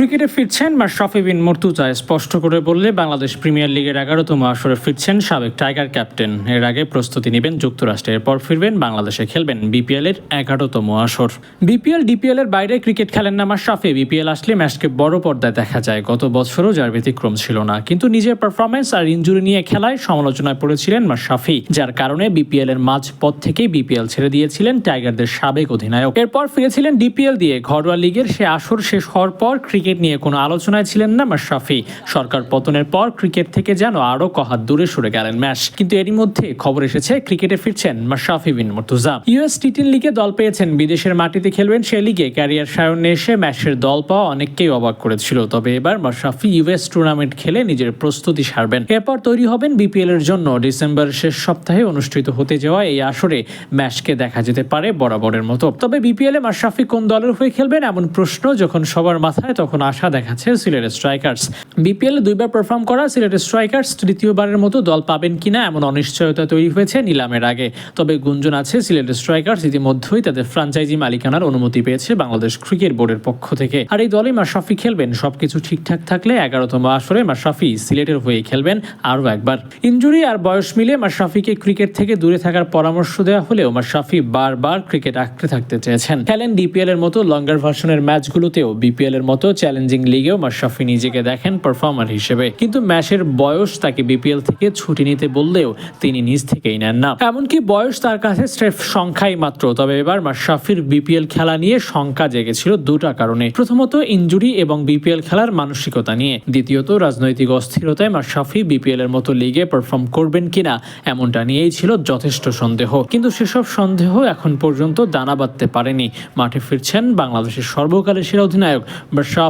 ক্রিকেটে ফিরছেন মাশরাফি বিন মুর্তুজা, স্পষ্ট করে বললে বাংলাদেশ প্রিমিয়ার লিগের এগারোতম আসরে ফিরছেন সাবেক টাইগার ক্যাপ্টেন। এর আগে প্রস্তুতি নেবেন যুক্তরাষ্ট্রে, এরপর ফিরবেন বাংলাদেশে, খেলবেন বিপিএল এর এগারোতম আসর। বিপিএল, ডিপিএল এর বাইরে ক্রিকেট খেলেন না মাশরাফি বিপিএল আসলে ম্যাচকে বড় পর্দায় দেখা যায়। গত বছরও যার ব্যতিক্রম ছিল না। কিন্তু নিজের পারফরমেন্স আর ইঞ্জুরি নিয়ে খেলায় সমালোচনায় পড়েছিলেন মাশরাফি যার কারণে বিপিএল এর মাঝ পথ থেকেই বিপিএল ছেড়ে দিয়েছিলেন টাইগারদের সাবেক অধিনায়ক। এরপর ফিরেছিলেন ডিপিএল দিয়ে। ঘরোয়া লিগের সে আসর শেষ হওয়ার পর ক্রিকেট নিয়ে কোনো আলোচনায় ছিলেন না মাশরাফি। সরকার পতনের পর ক্রিকেট থেকে যেন আরও কহাত দূরে সরে গেলেন ম্যাশ কিন্তু এরই মধ্যে খবর এসেছে, ক্রিকেটে ফিরছেন Mashrafe Bin Mortaza. US T ten লিগে দল পেয়েছেন, বিদেশের মাটিতে খেলবেন সে লিগে। ক্যারিয়ার সায়নে এসে ম্যাচের দল পাওয়া অনেককেই অবাক করেছিল। তবে এবার মাশরাফি ইউএস টুর্নামেন্ট খেলে নিজের প্রস্তুতি সারবেন। এরপর তৈরি হবেন বিপিএল এর জন্য। ডিসেম্বর শেষ সপ্তাহে অনুষ্ঠিত হতে যাওয়া এই আসরে ম্যাচকে দেখা যেতে পারে বরাবরের মতো। তবে বিপিএল এ মাশরাফি কোন দলের হয়ে খেলবেন এমন প্রশ্ন যখন সবার মাথায় তখন আশা দেখাচ্ছে সিলেট স্ট্রাইকার্স। বিপিএল দুইবার পারফর্ম করা সিলেট স্ট্রাইকার্স তৃতীয়বারের মতো দল পাবেন কিনা এমন অনিশ্চয়তা তৈরি হয়েছে নিলামের আগে। তবে গুঞ্জন আছে সিলেট স্ট্রাইকার্স ইতিমধ্যেই তাদের ফ্রাঞ্চাইজি মালিকানার অনুমতি পেয়েছে বাংলাদেশ ক্রিকেট বোর্ডের পক্ষ থেকে। আর এই দলে মাশরাফি খেলবেন, সবকিছু ঠিকঠাক থাকলে এগারোতম আসরে মাশরাফি সিলেটের হয়ে খেলবেন আরও একবার। ইঞ্জুরি আর বয়স মিলে মাশরাফিকে ক্রিকেট থেকে দূরে থাকার পরামর্শ দেওয়া হলেও মাশরাফি বারবার ক্রিকেট আঁকড়ে থাকতে চেয়েছেন। খেলেন ডিপিএল এর মতো লঙ্গার ভার্সনের ম্যাচগুলোতেও বিপিএল এর মতো চ্যালেঞ্জিং লিগেও মাশরাফি নিজেকে দেখেন পারফর্মার হিসেবে। কিন্তু ম্যাচের বয়স তাকে বিপিএল থেকে ছুটি নিতে বললেও তিনি নিজ থেকেই নেন না। এমনকি বয়স তার কাছে স্রেফ সংখ্যাই মাত্র। তবে এবার মাশরাফির বিপিএল খেলা নিয়ে শঙ্কা জেগেছিল দুটা কারণে। প্রথমত ইঞ্জুরি এবং বিপিএল খেলার মানসিকতা নিয়ে। দ্বিতীয়ত রাজনৈতিক অস্থিরতায় মাশরাফি বিপিএল এর মতো লিগে পারফর্ম করবেন কিনা এমনটা নিয়েই ছিল যথেষ্ট সন্দেহ। কিন্তু সেসব সন্দেহ এখন পর্যন্ত দানা বাঁধতে পারেনি। মাঠে ফিরছেন বাংলাদেশের সর্বকালের সেরা অধিনায়ক মাশরাফি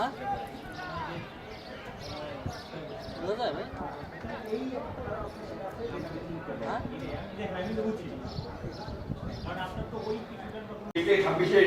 হ্যাঁ? বোঝা যায় ভাই? হ্যাঁ? ছাব্বিশে